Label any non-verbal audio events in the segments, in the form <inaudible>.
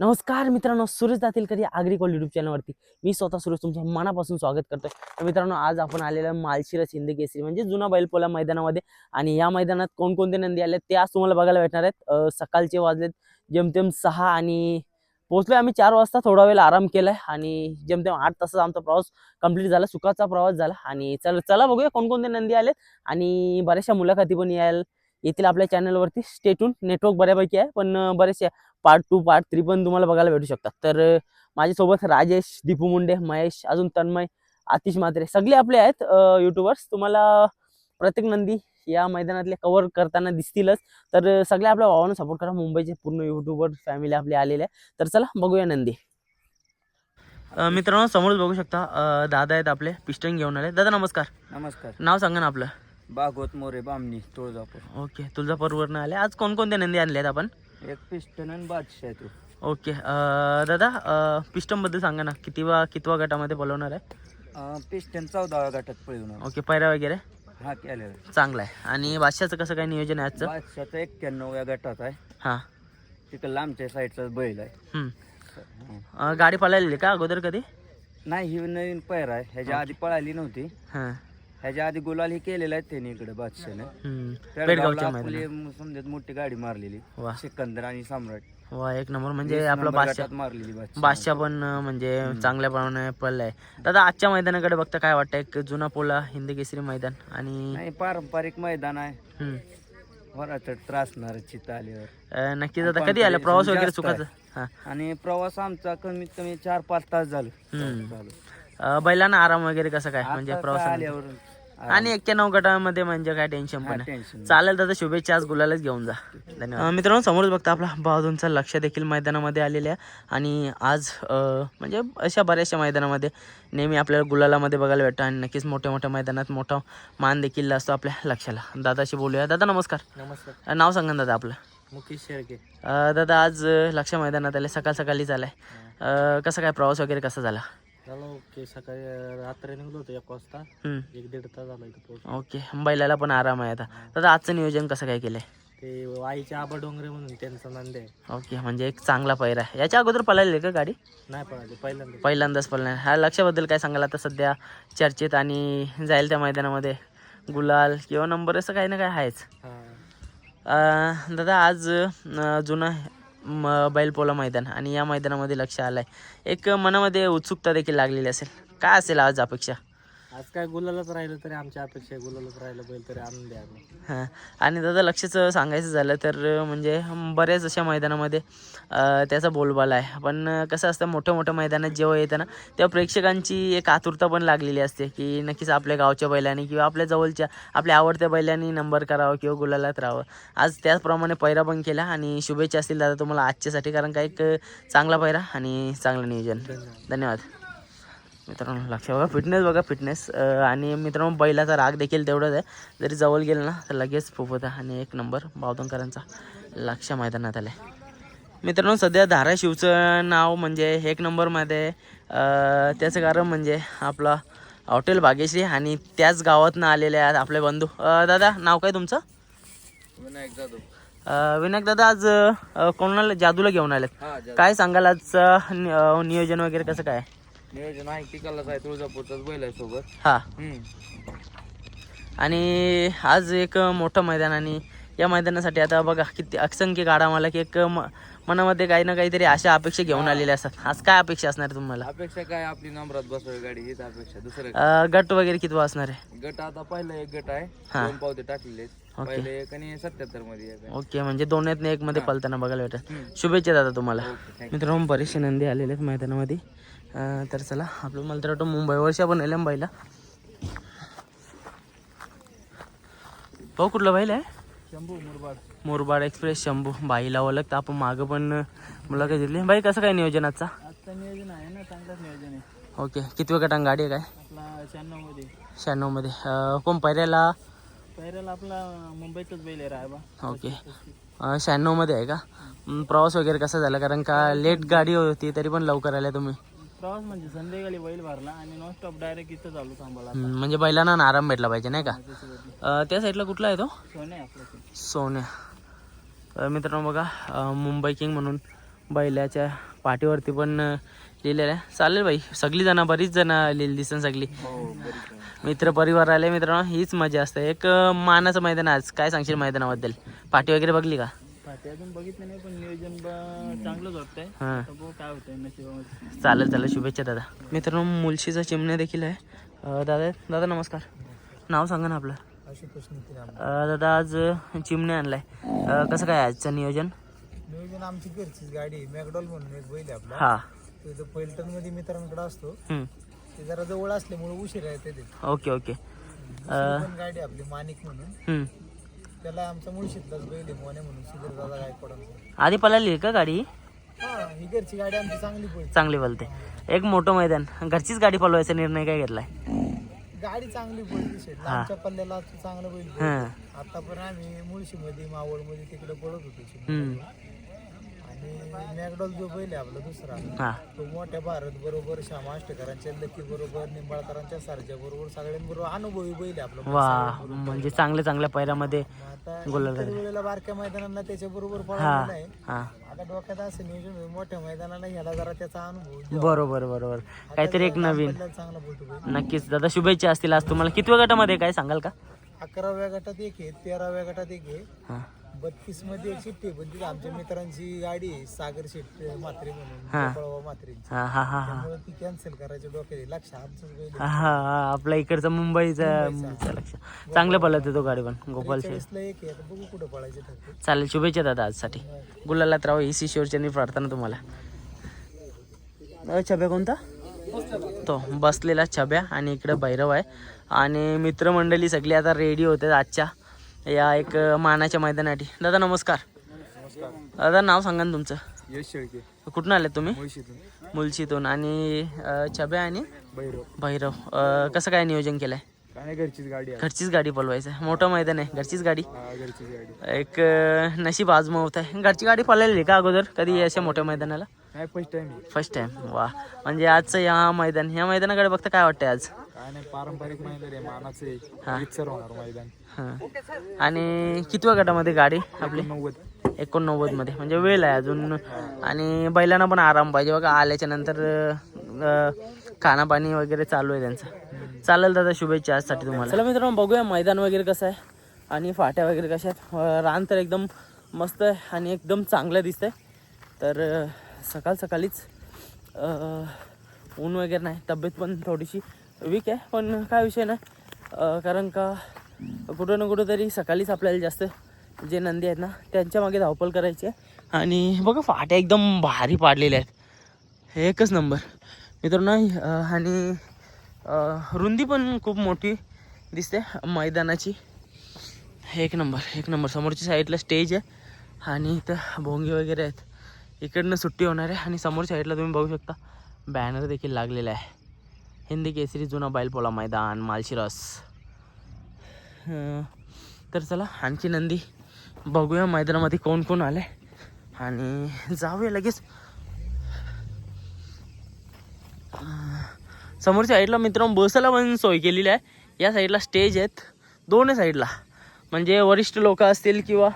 नमस्कार मित्रांनो सुरेश दातीलकर या आग्रिकॉल युट्यूब चॅनलवरती मी स्वतः सुरेश तुमच्या मनापासून स्वागत करतोय. तर मित्रांनो आज आपण आलेलो मालशिरा मालशिरस हिंद केसरी म्हणजे जुना बैलपोला मैदानामध्ये. आणि या मैदानात कोणकोणते नंदी आले ते आज तुम्हाला बघायला भेटणार आहेत. सकाळचे वाजलेत जेमतेम सहा आणि पोहोचलोय आम्ही चार वाजता थोडा वेळ आराम केलाय आणि जेमतेम आठ तासाचा आमचा प्रवास कंप्लीट झाला सुखाचा प्रवास झाला. आणि चल चला बघूया कोणकोणते नंदी आलेत. आणि बऱ्याचशा मुलाखती पण यायला येतील आपल्या चॅनलवरती स्टेटून नेटवर्क बऱ्यापैकी आहे. पण बरेचसे पार्ट टू पार्ट थ्री पण तुम्हाला बघायला भेटू शकतात. तर माझ्यासोबत राजेश दीपू मुंडे महेश अजून तन्मय आतिश म्हात्रे सगळे आपले आहेत युट्यूबर्स तुम्हाला प्रत्येक नंदी या मैदानातले कव्हर करताना दिसतीलच. तर अं, सगळे आपल्या भावानं सपोर्ट करा. मुंबईचे पूर्ण युट्यूबर फॅमिली आपली आलेली आहे तर चला बघूया नंदी. मित्रांनो समोरच बघू शकता दादा आहेत आपले पिस्टन घेऊन आले. दादा नमस्कार. नमस्कार. नाव सांगा ना आपलं. भागवत मोरे बामणी तुळजापूर. ओके तुळजापूरवरनं आले. आज कोणकोणते नंदी आणले आहेत आपण? एक पिस्टन आणि बादशाह आहे तू. ओके अं, दादा अं, पिस्टनबद्दल सांगा ना. कितीवा कितवा गटामध्ये बोलवणार आहे? पिस्टन चौदाव्या गटात पळून ओके पैरा वगैरे? हा केलेला. चांगला आहे. आणि बादशाचं कसं काय नियोजन आहे आजचं? बादशाहचा एक्क्याण्णव्या गटात आहे. हां. तिकडं लांबच्या साईडचा बैल आहे. हम्म. हं. अं, गाडी पळालेली का अगोदर कधी? नाही ही नवीन पैर आहे. ह्याच्या आधी पळाली नव्हती. हां. ह्याच्या आधी गुलाल ही केलेला आहे त्यांनी इकडे बादशाहने. पेडगावला पेडगावच्या आपली समजत मोठी गाडी मारलेली. वा. सिकंदर आणि सम्राट. वा एक नंबर. म्हणजे आपला बादशाह बादशाह. पण म्हणजे चांगल्या प्रमाणे पडलाय दादा आजच्या मैदानाकडे बघता काय वाटतं? एक जुना पोला हिंद केसरी मैदान आणि पारंपरिक मैदान आहे. चित्त आल्यावर. नक्कीच आता कधी आलं? प्रवास वगैरे हां. आणि प्रवास आमचा कमीत कमी चार पाच तास झालं. बैलांना आराम वगैरे कसं काय? म्हणजे प्रवास आल्यावर आणि एक्क्याण्णव गटामध्ये म्हणजे काय टेन्शन पण चालेल दादा शुभेच्छा. आज गुलालच घेऊन जा. धन्यवाद. मित्रांनो समोरच बघता आपला भावधूंचा लक्ष देखील मैदानामध्ये आलेला आहे. आणि आज म्हणजे अशा बऱ्याचशा मैदानामध्ये नेहमी आपल्याला गुलालामध्ये बघायला भेटतं आणि नक्कीच मोठ्या मोठ्या मैदानात मोठा मान देखील असतो आपल्या लक्षाला. दादाशी बोलूया. दादा नमस्कार. नमस्कार. नाव सांगा दादा आपलं. मुकेश शेळके. दादा आज लक्ष मैदानात आले. सकाळ सकाळीच आलाय. अं, कसा काय प्रवास वगैरे कसा झाला? झालं ओके सकाळी रात्री निघलो होतो एक वाजता. हम्म. एक दीड तास झाला इथं पोहोच ओके बैलाला पण आराम आहे आता. दादा आजचं नियोजन कसं काय केलंय? ते आईचे आबा डोंगरे म्हणून त्यांचा नंद आहे. ओके म्हणजे एक चांगला पैर आहे. याच्या अगोदर पळालेले का गाडी? नाही पळाले पहिल्यांदा पहिल्यांदाच पळणार. ह्या लक्षाबद्दल काय सांगाल? आता सध्या चर्चेत आणि जाईल त्या मैदानामध्ये. गुलाल किंवा नंबर असं काही ना काय आहेच. अं, दादा आज अं, जुनं म- बैलपोला मैदान. आणि या मैदानामध्ये लक्ष आलं आहे एक मनामध्ये उत्सुकता देखील लागलेली असेल. काय असेल आज अपेक्षा? आज काय गुलालच राहिलं तरी आमच्या अपेक्षा आहे, गुलालच राहिलं बैल तरी आनंद आहे आम्ही. हां. आणि दादा लक्षचं सांगायचं झालं तर म्हणजे बऱ्याच अशा मैदानामध्ये अं, त्याचा बोलबाला आहे. पण कसं असतं मोठ्या मोठ्या मैदानात जेव्हा येतं ना तेव्हा प्रेक्षकांची एक आतुरता पण लागलेली असते की नक्कीच आपल्या गावच्या बैलांनी किंवा आपल्या जवळच्या आपल्या आवडत्या बैलांनी नंबर करावा किंवा गुलालात राहावं. आज त्याचप्रमाणे पैरा पण केला आणि शुभेच्छा असतील दादा तुम्हाला आजच्यासाठी कारण का एक चांगला पैरा आणि चांगलं नियोजन. धन्यवाद. मित्रांनो लक्ष बघा फिटनेस बघा फिटनेस आणि मित्रांनो बैलाचा राग देखील तेवढाच आहे. जरी जवळ गेलं ना तर लगेच फुफवता आणि एक नंबर बावधनकरांचा लक्ष मैदानात आलाय. मित्रांनो सध्या धाराशिवचं नाव म्हणजे एक नंबरमध्ये त्याचं कारण म्हणजे आपला हॉटेल भाग्यश्री आणि त्याच गावातनं आलेले आहेत आपले बंधू. दादा नाव काय तुमचं? विनायक जाधव. विनायक दादा आज कोणाला जादूला घेऊन आलेत. काय सांगाल अं, नियोजन वगैरे कसं काय? नियोजन आहे तिकडलाच आहे तुळजापूरचाच बैल आहे सोबत हां आणि आज एक मोठं मैदान आणि या मैदानासाठी आता बघा किती असंख्य गाडा मला की एक म- मनामध्ये काही ना काहीतरी अशा अपेक्षा घेऊन आलेल्या असतात. आज काय अपेक्षा असणार आहे तुम्हाला? अपेक्षा काय? आपली नंबरात बसवाय गाडी हीच अपेक्षा. दुसरं अं, गट वगैरे किती असणार आहे? गट आता पहिला एक गट आहे. हा. दोन पावते टाकलेले. पहिले एक आणि सत्याहत्तरमध्ये एक आहे. ओके म्हणजे दोन्हीतनं एक मध्ये पलताना बघायला भेटत. शुभेच्छा दादा तुम्हाला. ओके मित्रांनो बरेचसे नंदी आलेले आहेत मैदानामध्ये. तर चला आपलं मला तर वाटतं मुंबईवरच्या पण आल्या बैला भाऊ कुठलं बैल आहे? शंभू मुरबाड. मुरबाड एक्सप्रेस शंभू. बाईला ओळखतं आपण मागं पण मुलाखत घेतली. बाई कसं काय नियोजन आजचा? आजचं नियोजन आहे ना चांगलंच नियोजन आहे. ओके किती गटांग गाडी आहे काय? आपला शहाण्णवमध्ये शहाण्णवमध्ये. अं, कोण पहिऱ्याला? पहिल्याला आपला मुंबईतच बैल आहे रायबा. ओके. शहाण्णवमध्ये आहे का? प्रवास वगैरे कसा झाला? कारण का लेट गाडी होती तरी पण लवकर आल्या तुम्ही. प्रवास म्हणजे संध्याकाळी बैल भरला आणि नॉन स्टॉप डायरेक्ट इथं चालू थांबाला हं, म्हणजे बैलांना ना आराम भेटला पाहिजे नाही का? अं, त्या साईडला कुठला आहे तो? सोने आपलं सोन्या. मित्रांनो बघा अं, मुंबई किंग म्हणून बैलाच्या पाठीवरती पण अं, लिहिलेलं आहे. चालेल बाई सगळी जण बरीच जण लिहिली दिसन सगळी. मित्र परिवार आले मित्रांनो हीच मजा असते. एक अं, मानाचं मैदान आहे आज. काय सांगशील मैदानाबद्दल? पाठी वगैरे बघली का? पाठी अजून बघितलं नाही पण नियोजन चांगलंच वाटतंय. हां. काय होतंय नशिबामध्ये. चालेल चालेल. शुभेच्छा दादा. मित्रांनो मुलशीचा चिमण्या देखील आहे. अं, दादा दादा नमस्कार. नाव सांगा ना आपलं. आशुतोष नितीन अं, दादा आज चिमण्या आणलाय. अं, कसं काय आजचं नियोजन? नियोजन आमची घरचीच गाडी आहे. मॅकडॉल म्हणून एक बैल आहे आपला. हा. तो इथं पैलटनमध्ये मित्रांकडे असतो. ते जरा जवळ असल्यामुळे उशीर येते ते ओके ओके. दुसरी पण गाडी आहे आपली माणिक म्हणून. त्याला आमचा मुळशीतलाच बैल आहे मोने म्हणून सुधीर दादा गायकवाडांचा. आधी पळाली का गाडी? हा ही घरची गाडी आमची चांगली पडली चांगली बोलते एक मोठं मैदान. घरचीच गाडी पळवायचा निर्णय काय घेतलाय? गाडी चांगली शेट. लांबच्या पल्ल्याला चांगलं बैल पळतो. हां. आता पण आम्ही मुळशीमध्ये मावळमध्ये तिकडे पळत होतो. हम्म. मॅकडॉल जो बैल आहे आपला दुसरा हा. तो मोठ्या भारत बरोबर श्याम अष्टकरांच्या लकी बरोबर निंबाळकरांच्या सारख्या बरोबर सगळ्यांबरोबर अनुभवी बैल आहे आपला. वा म्हणजे चांगल्या चांगल्या पैऱ्यामध्ये मग आता गुलाल इतर वेळेला बारक्या मैदानांना त्याच्या बरोबर हा पळालेला आहे. हा. आता डोक्यात असं नियोजन मोठ्या मैदानाला ह्याला जरा त्याचा अनुभव. बरोबर बरोबर. काहीतरी एक नवीन. आपल्याला चांगला बोलतो बैल. नक्कीच. दादा शुभेच्छा असतील आज तुम्हाला. कितव्या गटामध्ये काय सांगाल का? अकराव्या गटात एक आहे तेराव्या गटात एक आहे. हा. बत्तीसमध्ये एक शिट्टी आहे, पण तिथं आमच्या मित्रांची गाडी आहे सागर शेट म्हात्रे म्हणून हा. गोपाळवा म्हात्रेंची. हा हा हा हा. त्यामुळे ती कॅन्सल करायची डोक्यात आहे. लक्ष आमचंच बैल हा, हा, आपल्या इकडचं मुंबईचं लक्ष. चांगलं पळत तो गाडी पण गोपाल शेठ ला एक आहे आता बघू कुठं पळायचे ठरते. चालेल शुभेच्छा दादा आजसाठी. गुलालात राव ही शिशोरच्या प्रार्थना तुम्हाला. अ, छब्या कोणता? तो बसलेला छब्या आणि इकडे भैरव आहे. आणि मित्रमंडळी सगळी आता रेडी होते आजच्या. या एक मानाच्या मैदानासाठी. दादा नमस्कार. दादा नाव सांगा ना तुमचं. यश शेळके. कुठून आले तुम्ही? मुळशीतून. मुलशीतून आणि अ, छब्या आणि? भैरव. अ, कसं काय नियोजन केलंय? काय नाही घरचीच गाडी आहे. घरचीच गाडी पळवायचं आहे. मोठं मैदान आहे. घरचीच गाडी? हा, घरचीच गाडी. एक अं, नशीब आजमावत आहे. घरची गाडी पळालेली का अगोदर? कधी अशा मोठ्या मैदानाला? नाही फर्स्ट टाइम फर्स्ट टाइम वा. म्हणजे आजचं या मैदान ह्या मैदानाकडे बघता काय वाटतंय आज? काय नाही पारंपरिक मैदान आहे मानाचं हा. होणार मैदान. हां. आणि कितव्या गटामध्ये गाडी आपली? नव्वद एकोणनव्वदमध्ये. म्हणजे वेळ आहे अजून. आणि बैलांना पण आराम पाहिजे. बघा आल्याच्यानंतर खानापाणी वगैरे चालू आहे त्यांचं. चालेल दादा शुभेच्छा आजसाठी तुम्हाला. चला मित्रांनो बघूया मैदान वगैरे कसं आहे आणि फाट्या वगैरे कशा आहेत. रान तर एकदम मस्त आहे आणि एकदम चांगलं दिसतंय. तर सकाळ सकाळीच ऊन वगैरे नाही तब्येत पण थोडीशी वीक आहे पण काय विषय नाही. कारण का कुठं ना कुठं तरी सकाळीच आपल्याला जास्त जे नंदी आहेत ना त्यांच्या मागे धावपळ करायची आहे. आणि बघा फाट्या एकदम भारी पाडलेल्या आहेत. एकच नंबर मित्रांनो आणि रुंदी पण खूप मोठी दिसते मैदानाची. एक नंबर एक नंबर समोरच्या साईडला स्टेज आहे आणि इथं भोंगे वगैरे आहेत. इकडनं सुट्टी होणार आहे आणि समोरच्या साईडला तुम्ही बघू शकता. बॅनर देखील लागलेला आहे. हिंदी केसरी जुना बैलपोळा मैदान मालशिरस. तर चला आणखी नंदी बघूया मैदानामध्ये कोण कोण आले. आणि जाऊया लगेच. समोरच्या साईडला मित्रांनो बसायला पण सोय केलेली आहे. या साईडला स्टेज आहेत. दोन्ही साईडला म्हणजे वरिष्ठ लोक असतील किंवा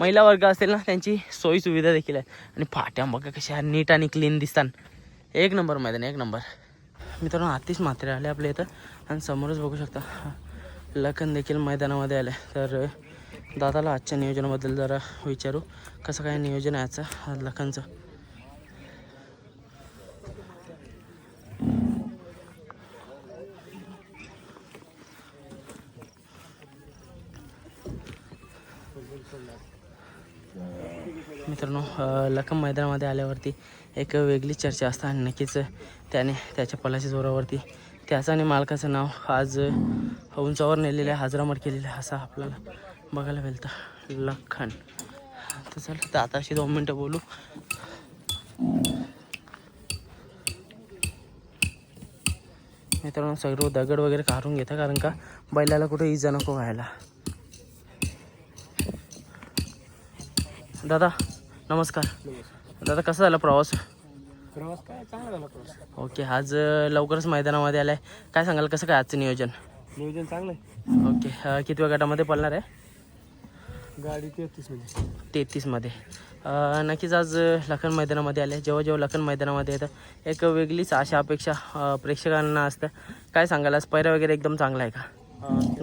महिला वर्ग असेल ना त्यांची सोयी सुविधा देखील आहे आणि फाट्या बघा कशा नीट आणि क्लीन दिसतात. एक नंबर मैदान एक नंबर. मित्रांनो आतीच मात्रे आले आपल्या इथं. आणि समोरच बघू शकता लखन देखील मैदानामध्ये आले. तर दादाला आजच्या नियोजनाबद्दल जरा विचारू. कसं काय नियोजन आहे आजचं लखनचं? मित्रांनो लखम मैदानामध्ये आल्यावरती एक वेगळी चर्चा असते. आणि नक्कीच त्याने त्याच्या पलाच्या जोरावरती त्याचं आणि मालकाचं नाव आज उंचावर नेलेलं आहे हाजरामट केलेलं आहे असं आपल्याला बघायला मिळतं लखन. तर चला तर आता अशी दोन मिनटं बोलू. मित्रांनो सगळं दगड वगैरे काढून घेतं कारण का बैलाला कुठे इजा नको व्हायला. दादा नमस्कार. दादा कसा झाला प्रवास? प्रवास काय चांगला झाला प्रवास. ओके आज लवकरच मैदानामध्ये आलाय. काय सांगाल कसं काय आजचं नियोजन? नियोजन चांगलं आहे. ओके अं, कितव्या गटामध्ये पडणार आहे? गाडी तेहतीसमध्ये. तेहतीसमध्ये अ, नक्कीच आज लखन मैदानामध्ये आले जेव्हा जेव्हा लखन मैदानामध्ये येतं एक वेगळीच आशा अपेक्षा अ, प्रेक्षकांना असतं. काय सांगाल आज पैरा वगैरे एकदम चांगला आहे का?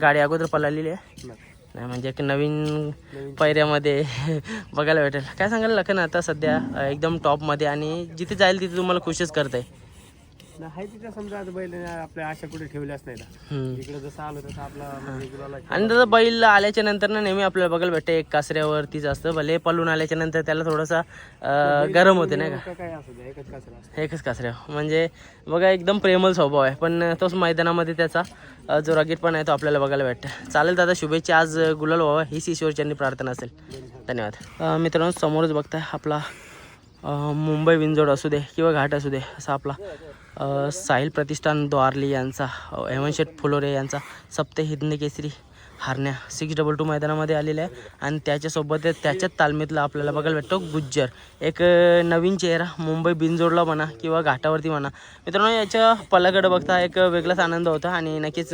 गाडी अगोदर पळालेली आहे? नाही. म्हणजे एक नवीन पैऱ्यामध्ये <laughs> बघायला भेटेल. काय सांगाल लखन आता सध्या? एकदम टॉपमध्ये आणि जिथे जाईल तिथे तुम्हाला खुशच करताय. आहे तिथे समजा आता बैल आपल्या आशा कुठे ठेवल्याच नाही ना हम्म. इकडे जसं आलं तसं आपला म्हणजे गुलाला आणि दादा बैल आल्याच्यानंतर ना नेहमी आपल्याला बघायला भेटते एक कासऱ्यावरतीच असतं भले पळून आल्याच्यानंतर त्याला थोडासा गरम होते नाही का? का काय असू द्या एकच कासऱ्या. म्हणजे बघा एकदम प्रेमल स्वभाव आहे पण तोच मैदानामध्ये त्याचा जो रगीटपणा आहे तो आपल्याला बघायला भेटतं. चालेल दादा शुभेच्छा आज गुलाल व्हावा हीच ईश्वरच्यांनी प्रार्थना असेल. धन्यवाद. मित्रांनो समोरच बघताय आपला मुंबई विंजोड असू दे किंवा घाट असू दे असा आपला साहिल प्रतिष्ठान द्वारली यांचा हेमनशेठ फुलोरे यांचा सप्ते हिंद केसरी हारण्या सिक्स डबल टू मैदानामध्ये आलेला आहे. आणि त्याच्यासोबत त्याच्याच तालमीतला आपल्याला बघायला भेटतो गुज्जर. एक नवीन चेहरा मुंबई बिनजोडला म्हणा किंवा घाटावरती म्हणा. मित्रांनो याच्या पलाकडे बघता एक वेगळाच आनंद होता आणि नक्कीच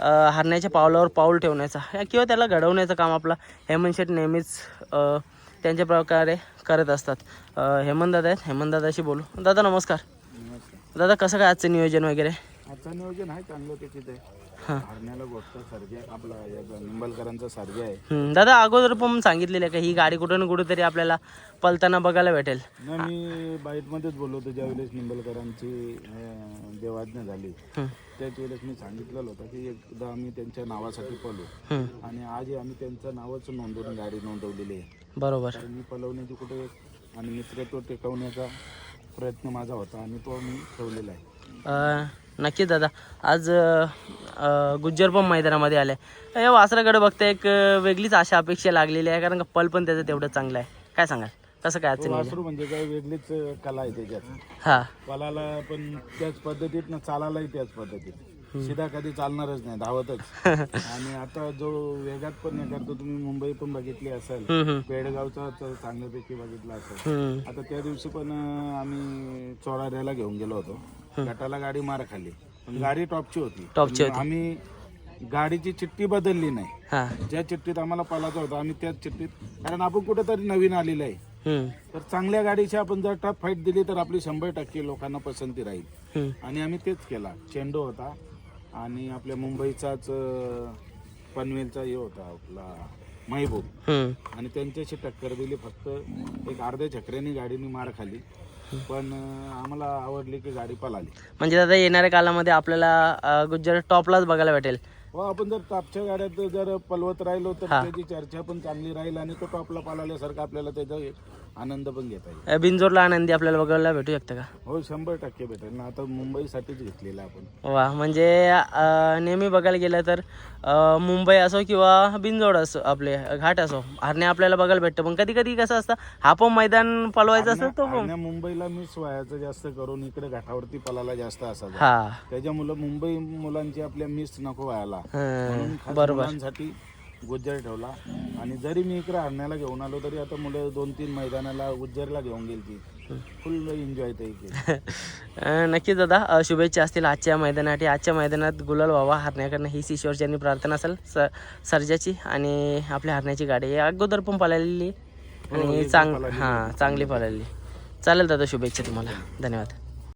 हारण्याच्या पावलावर पाऊल ठेवण्याचा किंवा त्याला घडवण्याचं काम आपला हेमंत शेठ नेहमीच त्यांच्या प्रकारे करत असतात. अ, हेमंत दादा आहेत. हेमंत दादाशी बोलू. दादा नमस्कार. दादा कसं काय आजचं नियोजन वगैरे? आजचं नियोजन आहे चांगलं याचा निंबलकरांचा सर्जे आहे. दादा अगोदर पण सांगितलेलं आहे का ही गाडी कुठं ना कुठेतरी आपल्याला पलताना बघायला भेटेल? मी बाईटमध्येच बोललो होतो. ज्यावेळेस निंबलकरांची देवाज्ञा झाली त्याच वेळेस मी सांगितलेलं होतं की एकदा आम्ही त्यांच्या नावासाठी पळू. आणि आजही आम्ही त्यांचं नावच नोंदवून गाडी नोंदवलेली आहे. बरोबर. कारण मी पलवण्याची कुठे आणि मित्रत्व टिकवण्याचा प्रयत्न माझा होता आणि तो मी ठेवलेला आहे. अ, नक्कीच दादा. आज गुज्जर पण मैदानामध्ये आले या वासराकडे बघता एक अ, वेगळीच आशा अपेक्षा लागलेली आहे. कारण का पल पण त्याचं तेवढं चांगलं आहे. काय सांगाल? कसं काय तो नियोजन वासरू म्हणजे काय वेगळीच अं, कला आहे त्याच्यात. हां. पलाला पण त्याच पद्धतीत ना चालायलाही त्याच पद्धतीत. सीधा कधी चालणारच नाही धावतच. <laughs> आणि आता जो वेगात पण हे करतो तुम्ही मुंबई पण बघितली असेल पेडगावचा तर चांगल्यापैकी बघितला असेल. आता त्या दिवशी पण आम्ही चोराऱ्याला घेऊन गेलो होतो. गटाला गाडी मार खाली पण गाडी टॉपची होती. टॉपची आम्ही गाडीची चिठ्ठी बदलली नाही. हां. ज्या चिठ्ठीत आम्हाला पलाचा होता आम्ही त्याच चिठ्ठीत कारण आपण कुठेतरी नवीन आलेलं आहे. हम्म, तर चांगल्या गाडीची आपण जर टफ फाईट दिली तर आपली शंभर टक्के लोकांना पसंती राहील. हम्म, आणि आम्ही तेच केला. चेंडू होता. आणि आपल्या मुंबईचाच अं, पनवेलचा हे होता आपला महबूब. हम्म. आणि त्यांच्याशी टक्कर दिली फक्त एक अर्ध्या चक्राने गाडीने मार खाली. पण अं, आम्हाला आवडली की गाडी पळाली. म्हणजे दादा येणाऱ्या कालामध्ये आपल्याला अ, गुज्जर टॉपलाच बघायला भेटेल. हो आपण जर टॉपच्या गाड्यात जर पलवत राहिलो तर त्याची चर्चा पण चांगली राहील आणि तो टॉपला पळाल्यासारखं आपल्याला त्याचा एक आनंद पण घेता येईल. अ, बिनजोडला आनंदी आपल्याला बघायला भेटू शकतं का? हो शंभर टक्के भेटेल. ना आता मुंबईसाठीच घेतलेला आपण. वा म्हणजे अ, नेहमी बघायला गेलं तर अ, मुंबई असो किंवा बिनजोड असो आपले घाट असो हरणे आपल्याला बघायला भेटतं. पण कधी कधी कसं असतं हा पण मैदान पलवायचं असतं तो पण. आणि मुंबईला मिस व्हायचं जास्त करून इकडे घाटावरती पलाला जास्त असायचा. हा. त्याच्यामुळं मुंबई मुलांची आपल्या मिस नको व्हायला. म्हणून खास मुलांसाठी गुज्जर ठेवला. आणि जरी मी इकडे हरण्याला घेऊन आलो तरी आता मुलं दोन तीन मैदानाला गुज्जरला घेऊन गेली ती. फुल एन्जॉय ते <laughs> अ, नक्कीच दादा अ, शुभेच्छा असतील आजच्या मैदानासाठी. आजच्या मैदानात गुलाल व्हावा हरण्याकडनं हीच ईश्वरच्यांनी प्रार्थना असेल स सर्जाची आणि आपल्या हरण्याची गाडी. ही अगोदर पण पळालेली आणि चांग हां चांगली पळालेली. चालेल दादा शुभेच्छा तुम्हाला. धन्यवाद.